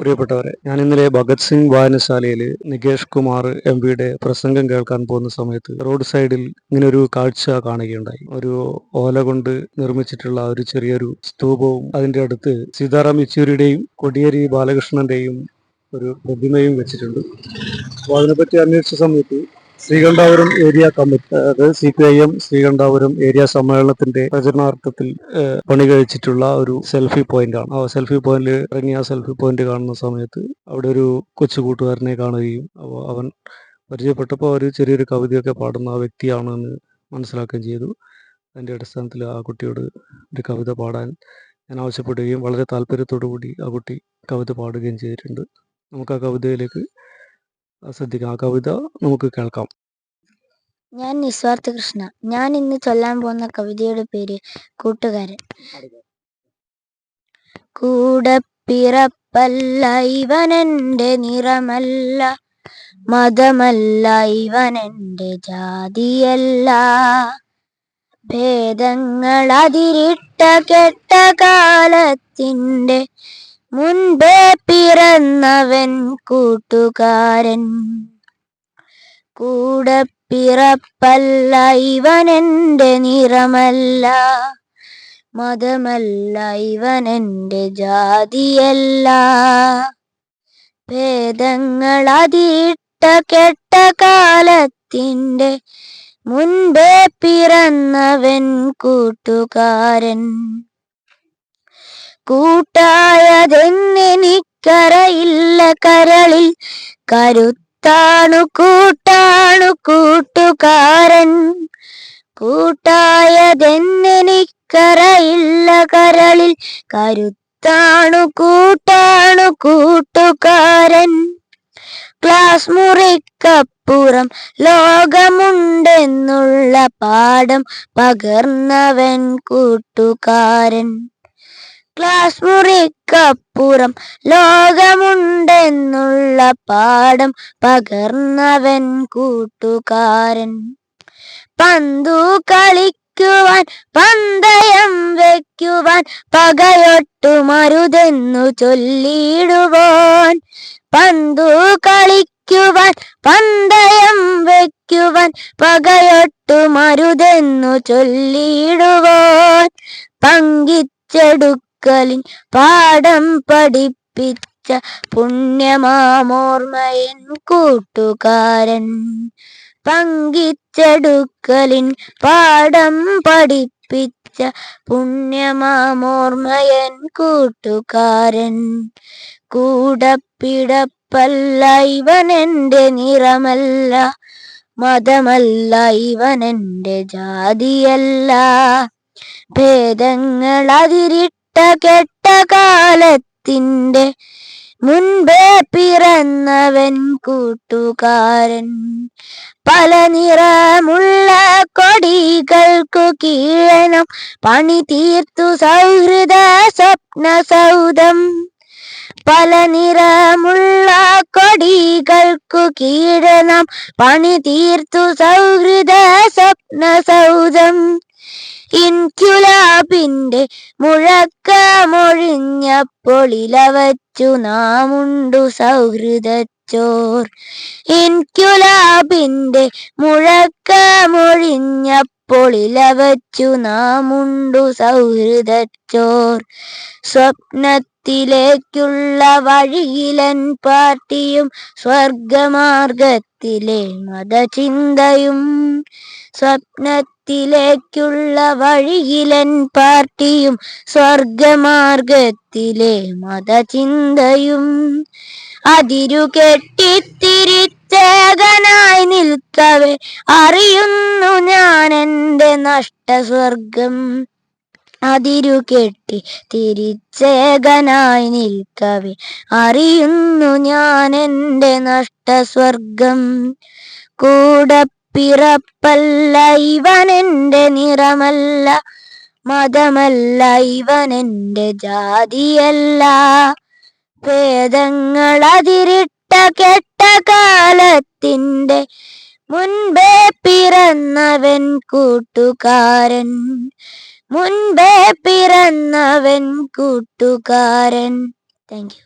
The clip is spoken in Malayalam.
പ്രിയപ്പെട്ടവരെ ഞാൻ ഇന്നലെ ഭഗത് സിംഗ് വായനശാലയിൽ നികേഷ് കുമാർ എം പിയുടെ പ്രസംഗം കേൾക്കാൻ പോകുന്ന സമയത്ത് റോഡ് സൈഡിൽ ഇങ്ങനെ ഒരു കാഴ്ച കാണുകയുണ്ടായി. ഒരു ഓല കൊണ്ട് നിർമ്മിച്ചിട്ടുള്ള ഒരു ചെറിയൊരു സ്തൂപവും അതിന്റെ അടുത്ത് സീതാറാം യെച്ചൂരിയുടെയും കൊടിയേരി ബാലകൃഷ്ണന്റെയും ഒരു പ്രതിമയും വെച്ചിട്ടുണ്ട്. അപ്പോൾ അതിനെപ്പറ്റി അന്വേഷിച്ച സമയത്ത് ശ്രീകണ്ഠാപുരം ഏരിയ കമ്മിറ്റി അതായത് C P I M Sreekandapuram area സമ്മേളനത്തിന്റെ പ്രചരണാർത്ഥത്തിൽ പണി കഴിച്ചിട്ടുള്ള ഒരു സെൽഫി പോയിന്റ് ആണ് ആ സെൽഫി പോയിന്റിൽ ഇറങ്ങി ആ സെൽഫി പോയിന്റ് കാണുന്ന സമയത്ത് അവിടെ ഒരു കൊച്ചു കൂട്ടുകാരനെ കാണുകയും അപ്പോൾ അവൻ പരിചയപ്പെട്ടപ്പോൾ ഒരു ചെറിയൊരു കവിതയൊക്കെ പാടുന്ന ആ വ്യക്തിയാണെന്ന് മനസ്സിലാക്കുകയും ചെയ്തു. അതിന്റെ അടിസ്ഥാനത്തിൽ ആ കുട്ടിയോട് ഒരു കവിത പാടാൻ ഞാൻ ആവശ്യപ്പെടുകയും വളരെ താല്പര്യത്തോടു കൂടി ആ കുട്ടി കവിത പാടുകയും ചെയ്തിട്ടുണ്ട്. നമുക്ക് ആ കവിതയിലേക്ക് ശ്രദ്ധിക്കാം. ആ കവിത നമുക്ക് കേൾക്കാം. ഞാൻ നിസ്വാർത്ഥ കൃഷ്ണ ഞാൻ ഇന്ന് ചൊല്ലാൻ പോകുന്ന കവിതയുടെ പേര് കൂട്ടുകാരൻ. കൂടെ പിറപ്പല്ല ഇവനെന്റെ നിറമല്ല മതമല്ല ഇവനെന്റെ ജാതിയല്ല. ഭേദങ്ങൾ അതിരിട്ട കെട്ട കാലത്തിന്റെ മുൻപേ കൂട്ടുകാരൻ. കൂടെ പിറപ്പല്ല ഇവനെന്റെ നിറമല്ല. മതമല്ല ഇവനെന്റെ ജാതിയല്ല. ഭേദങ്ങൾ അതിട്ട കെട്ട കാലത്തിന്റെ മുൻപേ പിറന്നവൻ കൂട്ടുകാരൻ. കൂട്ടായതെന്നെനിക്കറയില്ല കരളിൽ. കരുത്താണു കൂട്ടാണു കൂട്ടുകാരൻ. കൂട്ടായതെന്നെനിക്കറയില്ല കരളിൽ. കരുത്താണു കൂട്ടാണു കൂട്ടുകാരൻ. ക്ലാസ് മുറിക്കപ്പുറം ലോകമുണ്ടെന്നുള്ള പാഠം പകർന്നവൻ കൂട്ടുകാരൻ. ക്ലാസ് മുറിക്കപ്പുറം ലോകമുണ്ടെന്നുള്ള പാഠം പകർന്നവൻ കൂട്ടുകാരൻ. പന്തു കളിക്കുവാൻ പന്തയം വയ്ക്കുവാൻ പകയൊട്ടു മരുതെന്നു ചൊല്ലിടുവാൻ പന്തു കളിക്കുവാൻ പന്തയം വയ്ക്കുവാൻ പകയൊട്ടു മരുതെന്നു ചൊല്ലിടുവാൻ പങ്കിച്ചെടുക്കലിൻ പാഠം പഠിപ്പിച്ച പുണ്യമാമോർമ്മയൻ കൂട്ടുകാരൻ. പങ്കിച്ചെടുക്കലിൻ പാഠം പഠിപ്പിച്ച പുണ്യമാമോർമ്മയൻ കൂട്ടുകാരൻ. കൂടപ്പിടപ്പല്ല ഇവനെന്റെ നിറമല്ല മതമല്ല ഇവനെന്റെ ജാതിയല്ല. ഭേദങ്ങൾ അതിരിട്ട കെട്ട കാലത്തിന്റെ മുൻപേ പിറന്നവൻ കൂട്ടുകാരൻ. പല നിറമുള്ള കൊടികൾക്കു കീഴണം പണി തീർത്തു സൗഹൃദ സ്വപ്ന സൗദം പല നിറമുള്ള കൊടികൾക്കു കീഴണം പണി തീർത്തു സൗഹൃദ സ്വപ്ന സൗധം. ഇൻക്യുലാബിന്റെ മുഴക്കമൊഴിഞ്ഞപ്പോൾ ഇലവച്ചു നാമുണ്ടു സൗഹൃദച്ചോർ. ഇൻക്യുലാബിന്റെ മുഴക്കമൊഴിഞ്ഞപ്പോൾ ഇലവച്ചു നാമുണ്ടു സൗഹൃദച്ചോർ. സ്വപ്നത്തിലേക്കുള്ള വഴിയിലൻ പാർട്ടിയും സ്വർഗമാർഗത്തിലെ മതചിന്തയും സ്വപ്നത്തിലേക്കുള്ള വഴിയിലൻ പാർട്ടിയും സ്വർഗമാർഗത്തിലെ മതചിന്തയും. അതിരു കെട്ടിത്തിരിച്ചേകനായി നിൽക്കവേ അറിയുന്നു ഞാൻ എന്റെ നഷ്ടസ്വർഗം. അതിരു കെട്ടി തിരിച്ചേകനായി നിൽക്കവേ അറിയുന്നു ഞാൻ എന്റെ നഷ്ടസ്വർഗം. കൂടെ പിറപ്പല്ല ഇവനെന്റെ നിറമല്ല മതമല്ല ഇവനെന്റെ ജാതിയല്ല. ഭേദങ്ങൾ അതിരിട്ട കെട്ട കാലത്തിന്റെ മുൻപേ പിറന്നവൻ കൂട്ടുകാരൻ മുൻപേ പിറന്നവൻ കൂട്ടുകാരൻ. Thank you